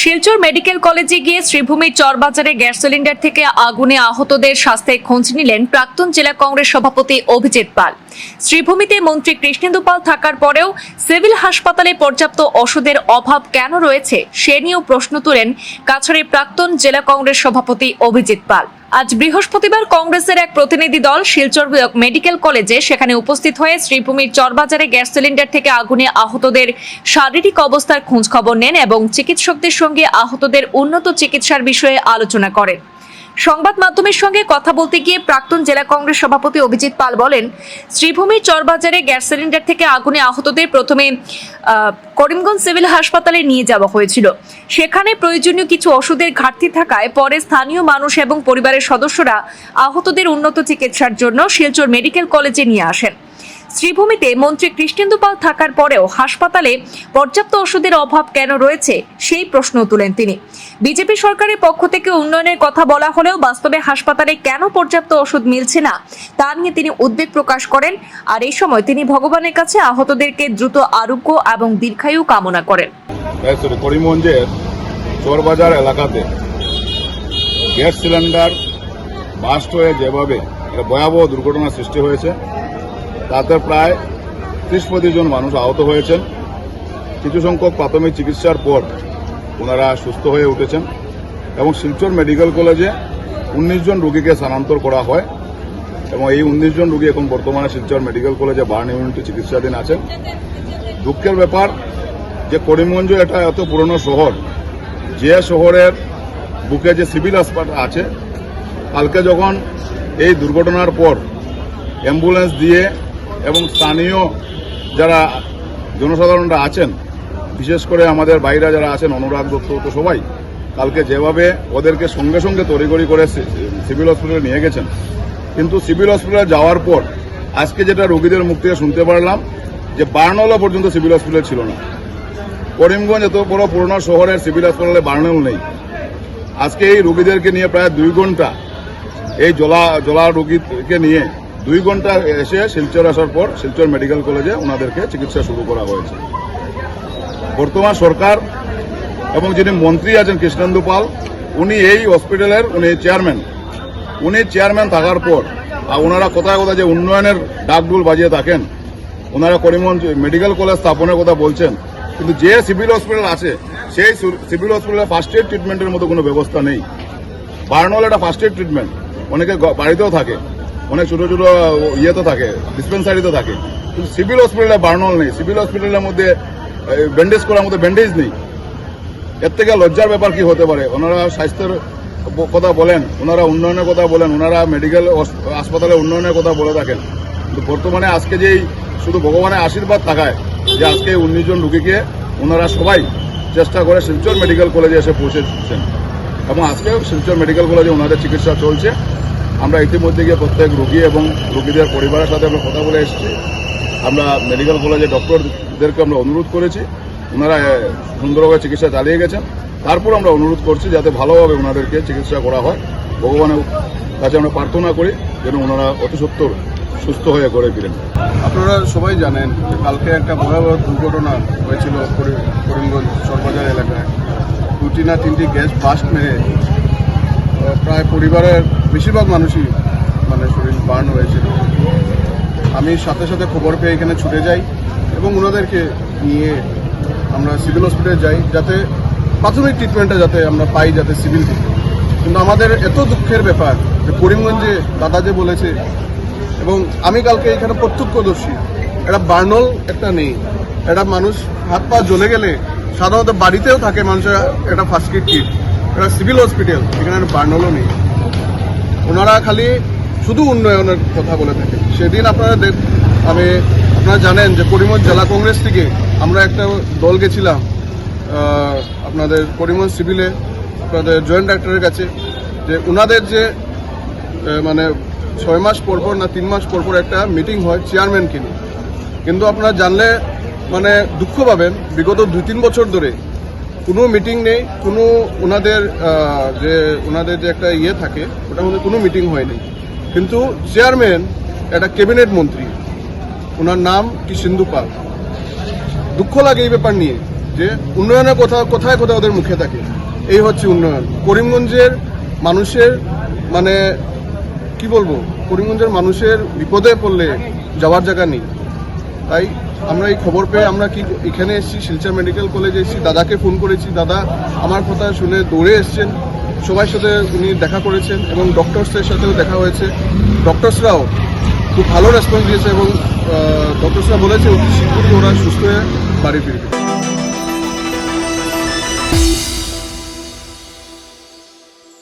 Silchar medical কলেজে গিয়ে শ্রীভূমির চরবাজারে gas cylinder থেকে আগুনে আহতদের স্বাস্থ্যে খোঁজ নিলেন প্রাক্তন জেলা কংগ্রেস সভাপতি অভিজিৎ পাল। শ্রীভূমিতে মন্ত্রী কৃষ্ণেন্দু পাল থাকার পরেও সিভিল হাসপাতালে পর্যাপ্ত ওষুধের অভাব কেন রয়েছে, সে নিয়েও প্রশ্ন তোলেন কাছাড়ের প্রাক্তন জেলা কংগ্রেস সভাপতি অভিজিৎ পাল। আজ বৃহস্পতিবার কংগ্রেসের এক প্রতিনিধি দল শিলচর মেডিকেল কলেজে সেখানে উপস্থিত হয়ে শ্রীভূমির চরবাজারে গ্যাস সিলিন্ডার থেকে আগুনে আহতদের শারীরিক অবস্থার খোঁজ খবর নেন এবং চিকিৎসকদের সঙ্গে আহতদের উন্নত চিকিৎসার বিষয়ে আলোচনা করেন। সংবাদ মাধ্যমের সঙ্গে কথা বলতে গিয়ে প্রাক্তন জেলা কংগ্রেস সভাপতি অভিজিৎ পাল বলেন, শ্রীভূমির চরবাজারে গ্যাস সিলিন্ডার থেকে আগুনে আহতদের প্রথমে করিমগঞ্জ সিভিল হাসপাতালে নিয়ে যাওয়া হয়েছিল। সেখানে প্রয়োজনীয় কিছু ওষুধের ঘাটতি থাকায় পরে স্থানীয় মানুষ এবং পরিবারের সদস্যরা আহতদের উন্নত চিকিৎসার জন্য শিলচর মেডিকেল কলেজে নিয়ে আসেন। শ্রীভূমিতে মন্ত্রী কৃষ্ণেন্দু পাল থাকার পরেও হাসপাতালে পর্যাপ্ত ওষুধের অভাব কেন রয়েছে সেই প্রশ্ন তুলেন তিনি। বিজেপি সরকারের পক্ষ থেকে উন্নয়নের কথা বলা হলেও বাস্তবে হাসপাতালে কেন পর্যাপ্ত ওষুধ মিলছে না, তা নিয়ে তিনি উদ্বেগ প্রকাশ করেন আর এই সময় তিনি ভগবানের কাছে আহতদেরকে দ্রুত আরোগ্য এবং দীর্ঘায়ু কামনা করেন। রায়চুর করিমগঞ্জের চোরবাজার এলাকাতে। গ্যাস সিলিন্ডার বাস্ট হয়ে যেভাবে একটা ভয়াবহ দুর্ঘটনার সৃষ্টি হয়েছে, তাতে প্রায় ত্রিশ জন মানুষ আহত হয়েছেন। কিছু সংখ্যক প্রাথমিক চিকিৎসার পর ওনারা সুস্থ হয়ে উঠেছেন এবং শিলচর মেডিকেল কলেজে উনিশ জন রোগীকে স্থানান্তর করা হয় এবং এই উনিশ জন রোগী এখন বর্তমানে শিলচর মেডিকেল কলেজে বার্ন ইউনিটে চিকিৎসাধীন আছেন। দুঃখের ব্যাপার যে করিমগঞ্জ এটা এত পুরনো শহর, যে শহরের বুকে যে সিভিল হাসপাতাল আছে, কালকে যখন এই দুর্ঘটনার পর অ্যাম্বুলেন্স দিয়ে এবং স্থানীয় যারা জনসাধারণরা আছেন, বিশেষ করে আমাদের বাইরা যারা আছেন, অনুরাগ দত্ত তো সবাই, কালকে যেভাবে ওদেরকে সঙ্গে সঙ্গে তড়িগড়ি করে সিভিল হসপিটালে নিয়ে গেছেন। কিন্তু সিভিল হসপিটালে যাওয়ার পর, আজকে যেটা রোগীদের মুখ থেকে শুনতে পারলাম, যে বার্নলা পর্যন্ত সিভিল হসপিটাল ছিল না। করিমগঞ্জ এত বড় পুরোনো শহরের সিভিল হাসপাতালে বার্নেল নেই। আজকে এই রোগীদেরকে নিয়ে প্রায় দুই ঘণ্টা এই জলা জলা রোগীকে নিয়ে দুই ঘণ্টা এসে শিলচর আসার পর শিলচর মেডিকেল কলেজে ওনাদেরকে চিকিৎসা শুরু করা হয়েছে। বর্তমান সরকার এবং যিনি মন্ত্রী আছেন কৃষ্ণেন্দু পাল, উনি এই হসপিটালের উনি চেয়ারম্যান। উনি চেয়ারম্যান থাকার পর আর ওনারা কোথায় কোথায় যে উন্নয়নের ডাকডুল বাজিয়ে থাকেন, ওনারা করিমগঞ্জ মেডিকেল কলেজ স্থাপনের কথা বলছেন কিন্তু যে সিভিল হসপিটাল আছে, সেই সিভিল হসপিটালে ফার্স্ট এড ট্রিটমেন্টের মতো কোনো ব্যবস্থা নেই। বার্নল একটা ফার্স্ট এড ট্রিটমেন্ট অনেকে বাড়িতেও থাকে। অনেক ছোটো ছোটো ইয়েতে থাকে ডিসপেন্সারিতে থাকে। কিন্তু সিভিল হসপিটালে বার্নল নেই। সিভিল হসপিটালের মধ্যে ব্যান্ডেজ করার মধ্যে ব্যান্ডেজ নেই। এর থেকে লজ্জার ব্যাপার কি হতে পারে? ওনারা স্বাস্থ্যের কথা বলেন, ওনারা উন্নয়নের কথা বলেন, ওনারা মেডিকেল হাসপাতালে উন্নয়নের কথা বলে থাকেন। কিন্তু বর্তমানে আজকে যেই শুধু ভগবানের আশীর্বাদ থাকায় যে আজকে উনিশ জন রুগীকে ওনারা সবাই চেষ্টা করে শিলচর মেডিকেল কলেজে এসে পৌঁছেছেন। এবং আজকেও শিলচর মেডিকেল কলেজে ওনাদের চিকিৎসা চলছে। আমরা ইতিমধ্যে গিয়ে প্রত্যেক রুগী এবং রুগীদের পরিবারের সাথে আমরা কথা বলে এসেছি। আমরা মেডিকেল কলেজে ডক্টরদেরকে আমরা অনুরোধ করেছি। ওনারা সুন্দরভাবে চিকিৎসা চালিয়ে গেছেন। তারপর আমরা অনুরোধ করছি যাতে ভালোভাবে ওনাদেরকে চিকিৎসা করা হয়। ভগবানের কাছে আমরা প্রার্থনা করি যেন ওনারা অতি সত্তর সুস্থ হয়ে ঘরে ফিরেন আপনারা সবাই জানেন কালকে একটা ভয়াবহ দুর্ঘটনা হয়েছিল করিমগঞ্জ সরবাজার এলাকায়। দুটি না তিনটি গ্যাস বাস্ট মেরে প্রায় পরিবারের বেশিরভাগ মানুষই মানে শরীর বার্ন হয়েছিল। আমি সাথে সাথে খবর পেয়ে এখানে ছুটে যাই এবং ওনাদেরকে নিয়ে আমরা সিভিল হসপিটালে যাই যাতে প্রাথমিক ট্রিটমেন্টটা যাতে আমরা পাই যাতে সিভিল কিন্তু আমাদের এত দুঃখের ব্যাপার যে করিমগঞ্জে দাদা যে বলেছে এবং আমি কালকে এখানে প্রত্যক্ষদর্শী। এটা বার্নল একটা নেই। একটা মানুষ হাত পা জ্বলে গেলে সাধারণত বাড়িতেও থাকে মানুষের একটা ফার্স্ট এড কিট একটা সিভিল হসপিটাল এখানে বার্নলও নেই। ওনারা খালি শুধু উন্নয়নের কথা বলে থাকে। সেদিন আপনারা আমি আপনারা জানেন যে করিমগঞ্জ জেলা কংগ্রেস থেকে আমরা একটা দল গেছিলাম আপনাদের করিমগঞ্জ সিভিলে আপনাদের জয়েন্ট ডাক্তারের কাছে, যে ওনাদের যে মানে ছয় মাস পর পর না তিন মাস পর পর একটা মিটিং হয় চেয়ারম্যানকে নিয়ে। কিন্তু আপনারা জানলে মানে দুঃখ পাবেন, বিগত দুই তিন বছর ধরে কোনো মিটিং নেই, কোনো ওনাদের যে ওনাদের যে একটা ইয়ে থাকে, ওটার মধ্যে কোনো মিটিং হয়নি। কিন্তু চেয়ারম্যান একটা ক্যাবিনেট মন্ত্রী, ওনার নাম কি সিন্ধু পাল। দুঃখ লাগে এই ব্যাপার নিয়ে যে উন্নয়নের কথা, কোথায় কোথায় ওদের মুখে থাকে। এই হচ্ছে উন্নয়ন। করিমগঞ্জের মানুষের মানে কি বলব? করিমগঞ্জের মানুষের বিপদে পড়লে যাওয়ার জায়গা নেই। তাই আমরা এই খবর পেয়ে আমরা কি এখানে এসেছি, শিলচর মেডিকেল কলেজে এসেছি, দাদাকে ফোন করেছি। দাদা আমার কথা শুনে দৌড়ে এসছেন। সবার সাথে উনি দেখা করেছেন এবং ডক্টরসের সাথেও দেখা হয়েছে। ডক্টরসরাও খুব ভালো রেসপন্স দিয়েছে এবং ডক্টরসরা বলেছে অতি শীঘ্রই ওরা সুস্থ হয়ে বাড়ি ফিরবে।